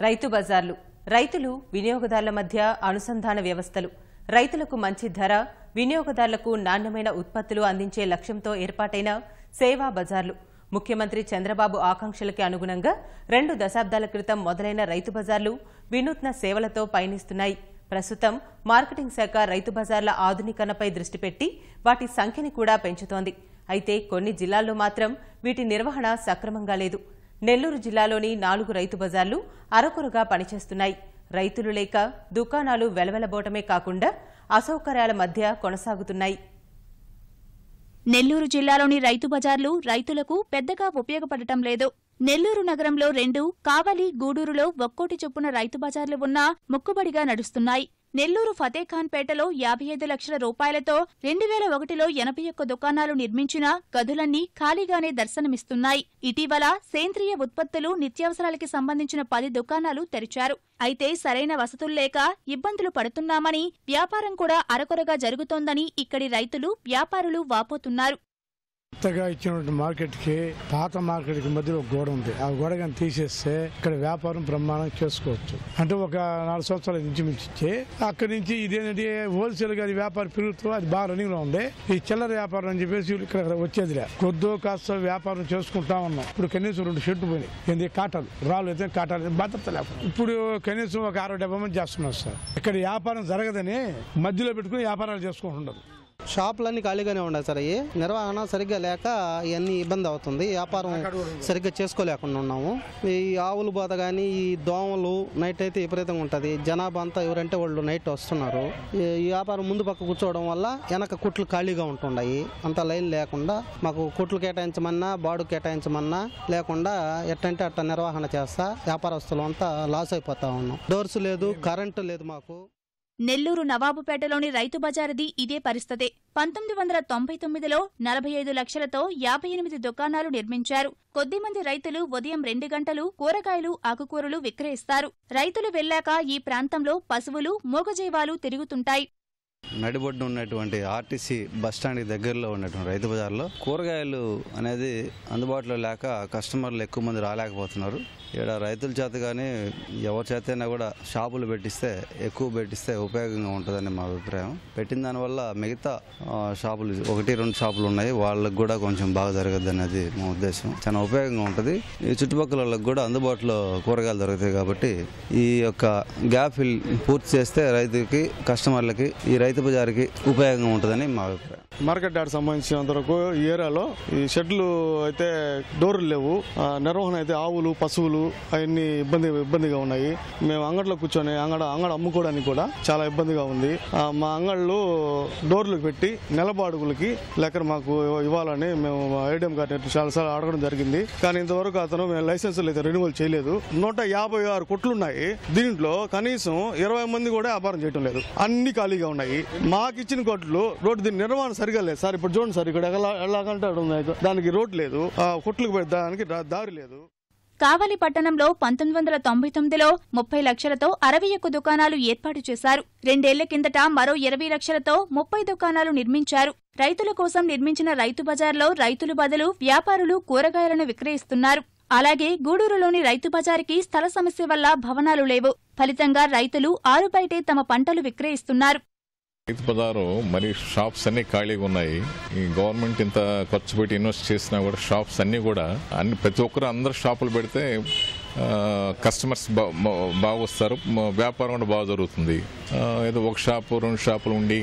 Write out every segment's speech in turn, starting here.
రైతు బజార్లు. రైతులు వినియోగదారుల మధ్య అనుసంధాన వ్యవస్థలు. రైతులకు మంచి ధర వినియోగదారులకు నాణ్యమైన ఉత్పత్తులు అందించే లక్ష్యంతో ఏర్పాటైన సేవా బజార్లు. ముఖ్యమంత్రి చంద్రబాబు ఆకాంక్షలకి అనుగుణంగా రెండు దశాబ్దాల క్రితం మొదలైన రైతు బజార్లు వినూత్న సేవలతో పయనిస్తున్నాయి. ప్రస్తుతం మార్కెటింగ్ శాఖ రైతు బజార్ల ఆధునీకరణపై దృష్టి పెట్టి వాటి సంఖ్యని కూడా పెంచుతోంది. అయితే కొన్ని జిల్లాల్లో మాత్రం వీటి నిర్వహణ సక్రమంగా లేదు. నెల్లూరు జిల్లాలోని నాలుగు రైతు బజార్లు అరకొరగా పనిచేస్తున్నాయి. రైతులు లేక దుకాణాలు వెలవెలబోటమే కాకుండా అసౌకర్యాల మధ్య కొనసాగుతున్నాయి. నెల్లూరు జిల్లాలోని రైతు బజార్లు రైతులకు పెద్దగా ఉపయోగపడటం లేదు. నెల్లూరు నగరంలో రెండు కావలి గూడూరులో ఒక్కోటి చొప్పున రైతు బజార్లు ఉన్నా ముక్కుబడిగా నడుస్తున్నాయి. నెల్లూరు ఫతేఖాన్పేటలో యాభై ఐదు లక్షల రూపాయలతో రెండు వేల ఒకటిలో ఎనభై ఒక్క దుకాణాలు నిర్మించిన గదులన్నీ ఖాళీగానే దర్శనమిస్తున్నాయి. ఇటీవల సేంద్రియ ఉత్పత్తులు నిత్యావసరాలకి సంబంధించిన పది దుకాణాలు తెరిచారు. అయితే సరైన వసతులు లేక ఇబ్బందులు పడుతున్నామని వ్యాపారం కూడా అరకొరగా జరుగుతోందని ఇక్కడి రైతులు వ్యాపారులు వాపోతున్నారు. కొత్తగా ఇచ్చినటువంటి మార్కెట్కి పాత మార్కెట్కి మధ్యలో ఒక గోడ ఉంది. ఆ గోడ కానీ తీసేస్తే ఇక్కడ వ్యాపారం ప్రమాణం చేసుకోవచ్చు. అంటే ఒక నాలుగు సంవత్సరాల నుంచి మించి అక్కడి నుంచి ఇదేంటంటే హోల్సేల్గా వ్యాపారం పెరుగుతూ అది బాగా రన్నింగ్లో ఉంది. ఈ చిల్లర వ్యాపారం అని చెప్పేసి ఇక్కడ వచ్చేదిలే. కొద్దో కాస్త వ్యాపారం చేసుకుంటా ఉన్నాం. ఇప్పుడు కనీసం రెండు షెడ్లు పోయినాయి. ఏంది కాటాలు. రాళ్ళు అయితే కాటాలు. భద్రత లేకుండా ఇప్పుడు కనీసం ఒక అరవై డెబ్బై మంది చేస్తున్నారు సార్. ఇక్కడ వ్యాపారం జరగదని మధ్యలో పెట్టుకుని వ్యాపారాలు చేసుకుంటున్నారు షాపులన్నీ ఖాళీగానే ఉన్నాయి సార్ అవి నిర్వహణ సరిగ్గా లేక ఇవన్నీ ఇబ్బంది అవుతుంది. వ్యాపారం సరిగ్గా చేసుకోలేకుండా ఉన్నాము. ఈ ఆవుల బాధ కానీ ఈ దోమలు నైట్ అయితే విపరీతంగా ఉంటుంది. జనాభా అంతా ఎవరంటే వాళ్ళు నైట్ వస్తున్నారు. ఈ వ్యాపారం ముందు పక్క కూర్చోవడం వల్ల వెనక కుట్లు ఖాళీగా ఉంటున్నాయి అంత లైన్ లేకుండా మాకు కుట్లు కేటాయించమన్నా బాడు కేటాయించమన్నా లేకుండా ఎట్టంటే అట్ట నిర్వహణ చేస్తా వ్యాపారస్తులు అంతా లాస్ అయిపోతా ఉన్నాం. డోర్స్ లేదు కరెంటు లేదు మాకు. నెల్లూరు నవాబుపేటలోని రైతు బజారుది ఇదే పరిస్థితి. పంతొమ్మిది వందల తొంభై తొమ్మిదిలో నలభై ఐదు లక్షలతో యాభై ఎనిమిది దుకాణాలు నిర్మించారు. కొద్దిమంది రైతులు ఉదయం రెండు గంటలు కూరగాయలు ఆకుకూరలు విక్రయిస్తారు. రైతులు వెళ్ళాక ఈ ప్రాంతంలో పశువులు మూగజీవాలు తిరుగుతుంటాయి. నడిబొడ్డు ఉన్నటువంటి ఆర్టీసీ బస్ దగ్గరలో ఉన్నటువంటి రైతు బజార్లో కూరగాయలు అనేది అందుబాటులో లేక కస్టమర్లు ఎక్కువ మంది రాలేకపోతున్నారు. ఇక్కడ రైతుల చేత కానీ ఎవరి చేతైనా కూడా షాపులు పెట్టిస్తే ఎక్కువ పెట్టిస్తే ఉపయోగంగా ఉంటుందని మా అభిప్రాయం. పెట్టిన దానివల్ల మిగతా షాపులు ఒకటి రెండు షాపులు ఉన్నాయి. వాళ్ళకి కూడా కొంచెం బాగా జరగద్దు అనేది మా ఉద్దేశం. చాలా ఉపయోగంగా ఉంటుంది. ఈ చుట్టుపక్కల వాళ్ళకి కూడా అందుబాటులో కూరగాయలు దొరుకుతాయి కాబట్టి ఈ యొక్క గ్యాప్ ఫిల్ పూర్తి చేస్తే రైతుకి కస్టమర్లకి ఈ రైతు బజార్కి ఉపయోగంగా ఉంటుందని మా అభిప్రాయం. మార్కెట్ యార్డ్ సంబంధించినంత వరకు ఈ ఏరియాలో ఈ షెడ్లు అయితే డోర్లు లేవు. ఆ, నిర్వహణ అయితే ఆవులు పశువులు అవన్నీ ఇబ్బంది ఇబ్బందిగా ఉన్నాయి. మేము అంగట్లో కూర్చొని అంగడ అంగడ అమ్ముకోవడానికి కూడా చాలా ఇబ్బందిగా ఉంది. మా అంగళ్ళు డోర్లు పెట్టి నెలబాడుగులకి లెక్క మాకు ఇవ్వాలని మేము ఏటీఎం కార్డు చాలాసార్లు అడగడం జరిగింది. కానీ ఇంతవరకు అతను మేము లైసెన్సులు అయితే రెన్యువల్ చేయలేదు. నూట యాభై ఆరు కొట్లు ఉన్నాయి దీంట్లో కనీసం ఇరవై మంది కూడా వ్యాపారం చేయడం లేదు. అన్ని ఖాళీగా ఉన్నాయి. మాకు ఇచ్చిన కొట్లు రోడ్డు దీని నిర్వహణ సరిగా లేదు. సార్ ఇప్పుడు చూడండి సార్ ఇక్కడ ఎలా ఎలాగంటే దానికి రోడ్ లేదు. ఆ కొట్లకు పెట్టడానికి దానికి దారి లేదు. కావలి పట్టణంలో పంతొమ్మిది వందల తొంభై తొమ్మిదిలో ముప్పై లక్షలతో అరవై ఒక్క దుకాణాలు ఏర్పాటు చేశారు. రెండేళ్ళ కిందట మరో ఇరవై లక్షలతో ముప్పై దుకాణాలు నిర్మించారు. రైతుల కోసం నిర్మించిన రైతు బజార్లో రైతులు బదులు వ్యాపారులు కూరగాయలను విక్రయిస్తున్నారు. అలాగే గూడూరులోని రైతు బజారుకి స్థల సమస్య వల్ల భవనాలు లేవు. ఫలితంగా రైతులు ఆరుబయటే తమ పంటలు విక్రయిస్తున్నారు. రైతు బజారు మరి షాప్స్ అన్ని ఖాళీగా ఉన్నాయి. ఈ గవర్నమెంట్ ఇంత ఖర్చు పెట్టి ఇన్వెస్ట్ చేసినా కూడా షాప్స్ అన్ని కూడా అన్ని ప్రతి ఒక్కరు అందరు షాపులు పెడితే కస్టమర్స్ బాగా వస్తారు. వ్యాపారం కూడా బాగా జరుగుతుంది. ఏదో ఒక షాపు రెండు షాపులు ఉండి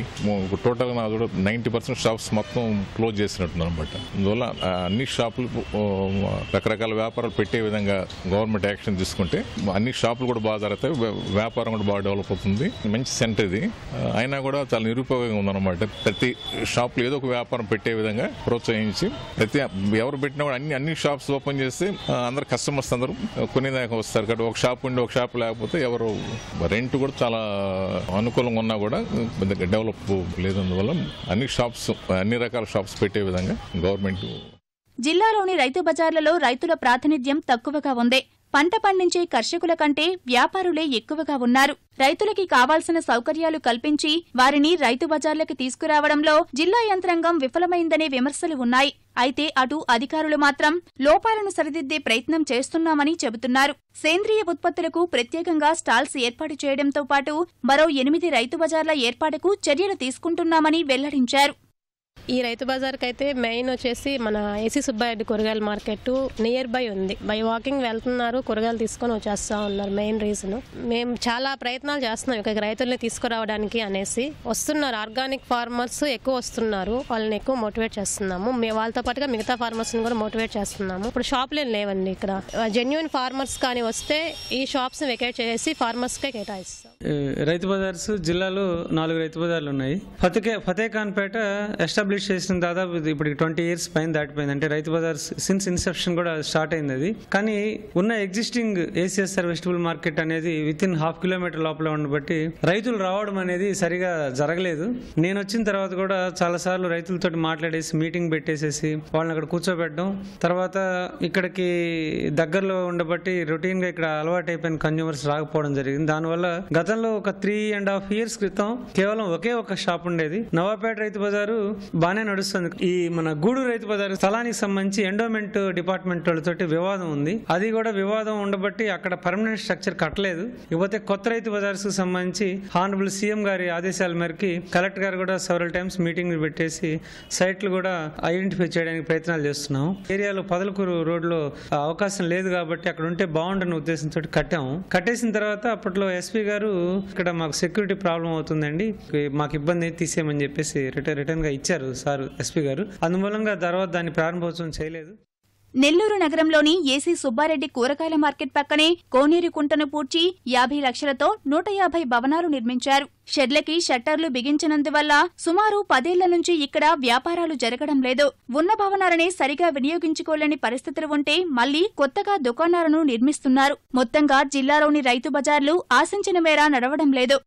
టోటల్గా నా కూడా నైంటీ పర్సెంట్ షాప్స్ మొత్తం క్లోజ్ చేసినట్టున్నారు అనమాట అందువల్ల అన్ని షాపులు రకరకాల వ్యాపారాలు పెట్టే విధంగా గవర్నమెంట్ యాక్షన్ తీసుకుంటే అన్ని షాపులు కూడా బాగా జరుగుతాయి. వ్యాపారం కూడా బాగా డెవలప్ అవుతుంది. మంచి సెంటర్ ఇది. అయినా కూడా చాలా నిరుపయోగంగా ఉందన్నమాట. ప్రతి షాప్లో ఏదో ఒక వ్యాపారం పెట్టే విధంగా ప్రోత్సహించి ప్రతి ఎవరు పెట్టినా కూడా అన్ని అన్ని షాప్స్ ఓపెన్ చేస్తే అందరు కస్టమర్స్ అందరూ కొనేదాకా వస్తారు. కాబట్టి ఒక షాప్ ఉండి ఒక షాప్ లేకపోతే ఎవరు రెంట్ కూడా చాలా అనుకూలంగా ఉన్నా కూడా పెద్దగా డెవలప్ లేదందువల్ల అన్ని షాప్స్ అన్ని రకాల షాప్స్ పెట్టే విధంగా గవర్నమెంట్ జిల్లాలోని రైతు బజార్లలో రైతుల ప్రాతినిధ్యం తక్కువగా ఉంది. పంట పండించే కర్షకుల కంటే వ్యాపారులే ఎక్కువగా ఉన్నారు. రైతులకి కావాల్సిన సౌకర్యాలు కల్పించి వారిని రైతు బజార్లకి తీసుకురావడంలో జిల్లా యంత్రాంగం విఫలమైందనే విమర్శలు ఉన్నాయి. అయితే అటు అధికారులు మాత్రం లోపాలను సరిదిద్దే ప్రయత్నం చేస్తున్నామని చెబుతున్నారు. సేంద్రియ ఉత్పత్తులకు ప్రత్యేకంగా స్టాల్స్ ఏర్పాటు చేయడంతో పాటు మరో ఎనిమిది రైతు బజార్ల ఏర్పాటుకు చర్యలు తీసుకుంటున్నామని వెల్లడించారు. ఈ రైతు బజార్కి అయితే మెయిన్ వచ్చేసి మన ఏసీ సుబ్బారెడ్డి కూరగాయల మార్కెట్ నియర్ బై ఉంది. బై వాకింగ్ వెళ్తున్నారు కూరగాయలు తీసుకొని వచ్చేస్తా ఉన్నారు మెయిన్ రీజన్ మేము చాలా ప్రయత్నాలు చేస్తున్నాం ఇక్కడికి రైతుల్ని తీసుకురావడానికి అనేసి. వస్తున్నారు ఆర్గానిక్ ఫార్మర్స్ ఎక్కువ వస్తున్నారు వాళ్ళని ఎక్కువ మోటివేట్ చేస్తున్నాము. వాళ్ళతో పాటుగా మిగతా ఫార్మర్స్ని కూడా మోటివేట్ చేస్తున్నాము. ఇప్పుడు షాపులు ఏం లేవండి ఇక్కడ. జెన్యున్ ఫార్మర్స్ కానీ వస్తే ఈ షాప్స్ వెకేట్ చేసి ఫార్మర్స్కే కేటాయిస్తాం. రైతు బజార్స్ జిల్లాలో నాలుగు రైతు బజార్లు ఉన్నాయి. ఫతే ఫతేఖాన్పేట ఎస్టాబ్లిష్ చేసిన దాదాపు ఇప్పుడు ట్వంటీ ఇయర్స్ పైన దాటిపోయింది. అంటే రైతు బజార్ సిన్స్ ఇన్సెప్షన్ కూడా స్టార్ట్ అయింది అది కానీ ఉన్న ఎగ్జిస్టింగ్ ఏసీఎస్ఆర్ వెజిటబుల్ మార్కెట్ అనేది విత్ ఇన్ హాఫ్ కిలోమీటర్ లోపల ఉండబట్టి రైతులు రావడం అనేది సరిగా జరగలేదు. నేను వచ్చిన తర్వాత కూడా చాలా సార్లు రైతులతో మాట్లాడేసి మీటింగ్ పెట్టేసేసి వాళ్ళని అక్కడ కూర్చోబెట్టడం. తర్వాత ఇక్కడికి దగ్గరలో ఉండబట్టి రొటీన్గా ఇక్కడ అలవాటు అయిపోయిన కన్జ్యూమర్స్ రాకపోవడం జరిగింది. దానివల్ల గతంలో ఒక త్రీ అండ్ హాఫ్ ఇయర్స్ క్రితం కేవలం ఒకే ఒక షాప్ ఉండేది. నవాపేట రైతు బజారు బాగానే నడుస్తుంది. ఈ మన గూడూరు రైతు బజారు స్థలానికి సంబంధించి ఎండోమెంట్ డిపార్ట్మెంట్ వాళ్ళతోటి వివాదం ఉంది. అది కూడా వివాదం ఉండబట్టి అక్కడ పర్మనెంట్ స్ట్రక్చర్ కట్టలేదు. ఇకపోతే కొత్త రైతు బజార్స్కు సంబంధించి హానరబుల్ సీఎం గారి ఆదేశాల మేరకి కలెక్టర్ గారు కూడా సెవరల్ టైమ్స్ మీటింగ్ పెట్టేసి సైట్లు కూడా ఐడెంటిఫై చేయడానికి ప్రయత్నాలు చేస్తున్నాం ఏరియాలో పదలకూరు రోడ్లో అవకాశం లేదు కాబట్టి అక్కడ ఉంటే బాగుండని ఉద్దేశంతో కట్టాము. కట్టేసిన తర్వాత అప్పట్లో ఎస్పీ గారు ఇక్కడ మాకు సెక్యూరిటీ ప్రాబ్లం అవుతుందండి. మాకు ఇబ్బంది తీసేయమని చెప్పేసి రిటర్న్ రిటర్న్గా ఇచ్చారు. సార్ ఎస్పీ గారు. అందుమూలంగా తర్వాత దాన్ని ప్రారంభోత్సవం చేయలేదు. నెల్లూరు నగరంలోని ఏసీ సుబ్బారెడ్డి కూరగాయల మార్కెట్ పక్కనే కోనేరు కుంటను పూడ్చి యాభై లక్షలతో నూట యాభై భవనాలు నిర్మించారు. షెడ్లకి షట్టర్లు బిగించినందువల్ల సుమారు పదేళ్ళ నుంచి ఇక్కడ వ్యాపారాలు జరగడం లేదు. ఉన్న భవనాలనే సరిగా వినియోగించుకోలేని పరిస్థితులు ఉంటే మళ్ళీ కొత్తగా దుకాణాలను నిర్మిస్తున్నారు. మొత్తంగా జిల్లాలోని రైతు బజార్లు ఆశించిన మేర నడవడం లేదు.